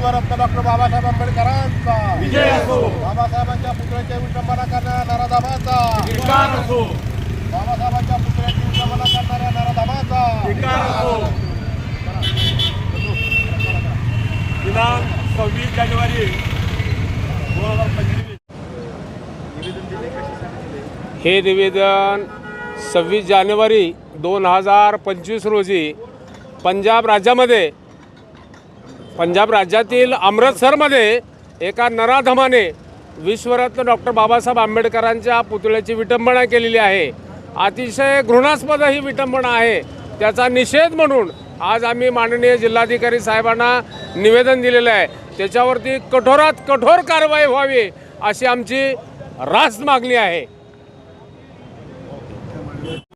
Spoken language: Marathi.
विश्वरत्न डॉक्टर बाबासाहेब आंबेडकरांचा. विजय असो. बाबासाहेबांच्या पुतळ्याची विटंबना करणाऱ्या असो. बाबासाहेबांच्या पुतळ्याची विटंबना करणाऱ्या असो. दिनांक सव्वीस जानेवारी. दोन हजार पंचवीस हे निवेदन सव्वीस जानेवारी दोन हजार पंचवीस रोजी पंजाब राज्यामध्ये पंजाब राज्यातील अमृतसरमध्ये एका नराधमाने विश्वरत्न डॉक्टर बाबासाहेब आंबेडकरांच्या पुतळ्याची विटंबना केलेली आहे. अतिशय घृणास्पद ही विटंबना आहे. त्याचा निषेध म्हणून आज आम्ही माननीय जिल्हाधिकारी साहेबांना निवेदन दिलेलं आहे. त्याच्यावरती कठोरात कठोर कारवाई व्हावी अशी आमची रास्त मागणी आहे.